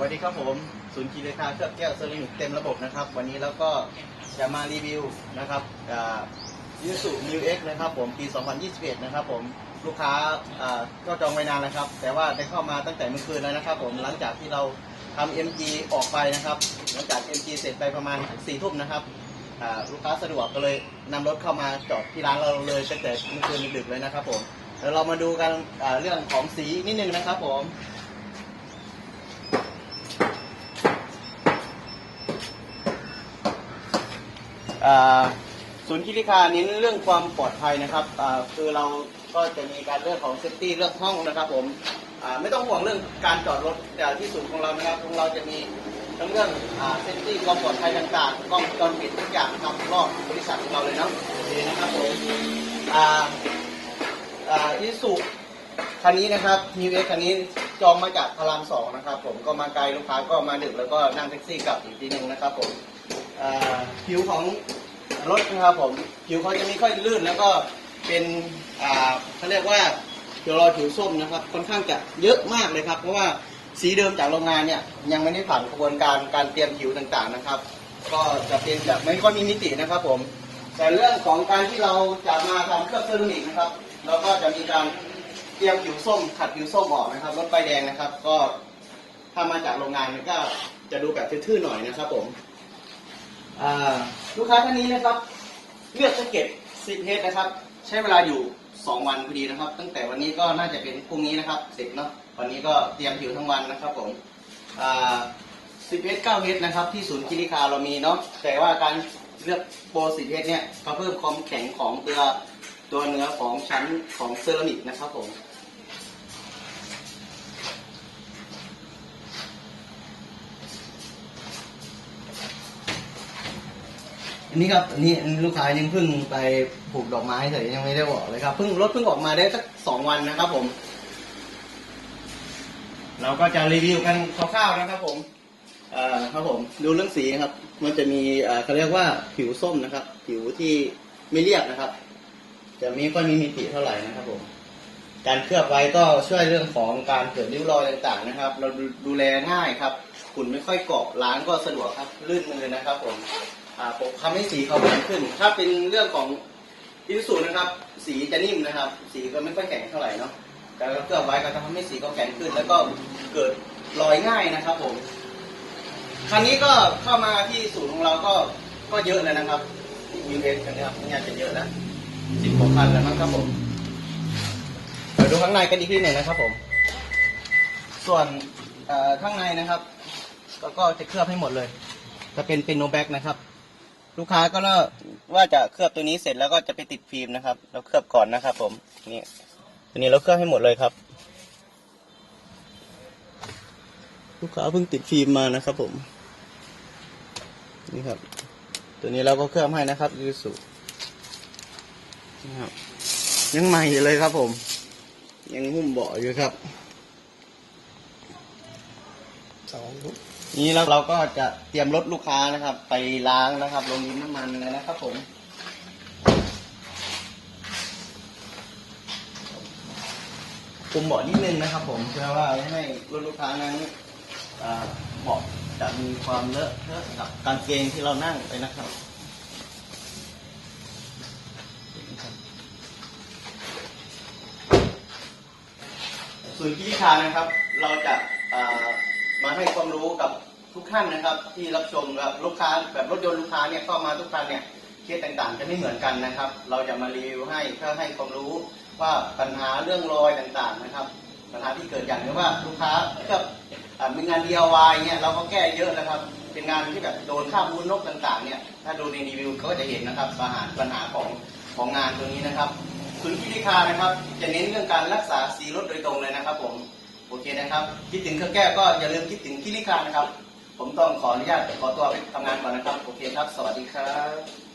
วัสดีครับผม ศูนย์กีฬาเครื่องแก้วเซรามิกเต็มระบบนะครับ วันนี้เราก็จะมารีวิวนะครับยูสุมิวเอ็กนะครับผมปี 2021 นะครับผมลูกค้าก็จองไว้นานแล้วครับ แต่ว่าได้เข้ามาตั้งแต่เมื่อคืนแล้วนะครับผมหลังจากที่เราทำ MG ออกไปนะครับหลังจาก MG เสร็จไปประมาณ4ทุ่มนะครับลูกค้าสะดวกก็เลยนำรถเข้ามาจอดที่ร้านเราเลยตั้งแต่เมื่อคืนดึกเลยนะครับผมเดี๋ยวเรามาดูกันเรื่องของสีนิดนึงนะครับผม ศูนย์คิริคาเน้นเรื่องความปลอดภัยนะครับคือเราก็จะมีการเรื่องของเซฟตี้เรื่องห้องนะครับผมไม่ต้องห่วงเรื่องการจอดรถแต่ที่ศูนย์ของเรานะครับของเราจะมีทั้งเรื่องเซฟตี้ความปลอดภัยต่างๆกล้องวงจรปิดทุกอย่างทำรอบบริษัทของเราเลยเนาะโอเคนะครับผมอ่าอ่าอิสุคันนี้นะครับนิวเอคันนี้จองมาจากพารามสองนะครับผมก็มาไกลลูกค้าก็มาดึกแล้วก็นั่งแท็กซี่กลับอีกทีหนึ่งนะครับผม ผิวของรถนะครับผมผิวเขาจะไม่ค่อยลื่นแล้วก็เป็นอ่าเขาเรียกว่าผิวรอยผิวส้มนะครับค่อนข้างจะเยอะมากเลยครับ เพราะว่าสีเดิมจากโรงงานเนี่ยยังไม่ได้ผ่านกระบวนการการเตรียมผิวต่างๆนะครับ ก็จะเป็นแบบไม่ค่อยมีมิตินะครับผม แต่เรื่องของการที่เราจะมาทำเครื่องเซรามิกนะครับเราก็จะมีการเตรียมผิวส้ม ขัดผิวส้มออกนะครับรถไฟแดงนะครับ ก็ถ้ามาจากโรงงานมันก็จะดูแบบทื่อๆหน่อยนะครับผม ลูกค้าท่านนี้นะครับ เลือกแจ็คเก็ตซิปเฮดนะครับ ใช้เวลาอยู่ 2 วันพอดีนะครับ ตั้งแต่วันนี้ก็น่าจะเป็นพรุ่งนี้นะครับเสร็จเนาะวันนี้ก็เตรียมผิวทั้งวันนะครับผมอ่าซิปเฮด9เฮดนะครับที่ศูนย์คิริคาเรามีเนาะแต่ว่าการเลือกโปรซิปเฮดเนี่ยเขาเพิ่มความแข็งของตัวตัวเนื้อของชั้นของเซรามิกนะครับผม นนี้ครับนนี้ลูกค้ายังเพิ่งไปผูกดอกไม้เฉยยังไม่ได้บอกเลยครับเพิ่งรถเพิ่งออกมาได้สักสองวันนะครับผม เราก็จะรีวิวกันคร่าวๆนะครับ ผมเอ่อครับผม ดูเรื่องสีนะครับ มันจะมีเอ่อเขาเรียกว่าผิวส้มนะครับ ผิวที่ไม่เรียบนะครับ จะม่ค่อยมีมิติเท่าไหร่นะครับผมการเคลือบไว้ก็ช่วยเรื่องของการเกิดริ้วรอยต่างๆนะครับ เราดูดูแลง่ายครับฝุ่นไม่ค่อยเกาะล้างก็สะดวกครับลื่นมือนะครับผม ทำให้สีเขาแข็งขึ้น ถ้าเป็นเรื่องของอินสูนะครับ สีจะนิ่มนะครับ สีก็ไม่ค่อยแข็งเท่าไหร่เนาะแต่เราเคลือบไว้ก็จะทำให้สีเขาแข็งขึ้น แล้วก็เกิดรอยง่ายนะครับผมคันนี้ก็เข้ามาที่ศูนย์ของเราก็ก็เยอะเลยนะครับมีเวนกันนะครับงานจะเยอะนะสิบกว่าคันแล้วมั้งครับผมเดี๋ยวดูข้างในกันอีกทีหนึ่งนะครับผม ส่วนข้างในนะครับ ก็ก็จะเคลือบให้หมดเลย จะเป็นเป็นโนแบ็กนะครับ ลูกค้าก็ว่าจะเคลือบตัวนี้เสร็จแล้วก็จะไปติดฟิล์มนะครับ เราเคลือบก่อนนะครับ ผมนี่ตัวนี้เราเคลือบให้หมดเลยครับ ลูกค้าเพิ่งติดฟิล์มมานะครับ ผม นี่ครับ ตัวนี้เราก็เคลือบให้นะครับยูสุนะครับยังใหม่อยู่เลยครับ ผม ยังหุ้มเบาะอยู่ครับสอง นี้แล้วเราก็จะเตรียมรถลูกค้านะครับ ไปล้างนะครับ ลงดินน้ำมันเลยนะครับผมคุมเบาะนิดนึงนะครับ ผมเพื่อว่าให้รถลูกค้านั้นอ่าเบาะจะมีความเลอะเทอะกับกางเกงที่เรานั่งไปนะครับส่วนที่คานะครับ เราจะามาให้ความรู้กับ ทุกท่านนะครับที่รับชมแบบลูกค้าแบบรถยนต์ลูกค้าเนี่ยเข้ามาทุกท่านเนี่ยเคสต่างๆ จะไม่เหมือนกันนะครับ เราจะมารีวิวให้เพื่อให้ความรู้ว่าปัญหาเรื่องรอยต่างๆนะครับ ปัญหาที่เกิดอย่างนี้ว่าลูกค้าแบบอ่ามีงาน DIY เนี่ยเราก็แก้เยอะนะครับ เป็นงานที่แบบโดนข้ามมูลนกต่างๆเนี่ยถ้าดูในรีวิวเขาก็จะเห็นนะครับปัญหาปัญหาของของงานตัวนี้นะครับศูนย์คิริคานะครับ จะเน้นเรื่องการรักษาสีรถโดยตรงเลยนะครับผมโอเคนะครับ คิดถึงเครื่องแก้ก็อย่าลืมคิดถึงคิริคานะครับ ผมต้องขออนุญาตขอตัวไปทำงานก่อนนะครับ โอเคครับ สวัสดีครับ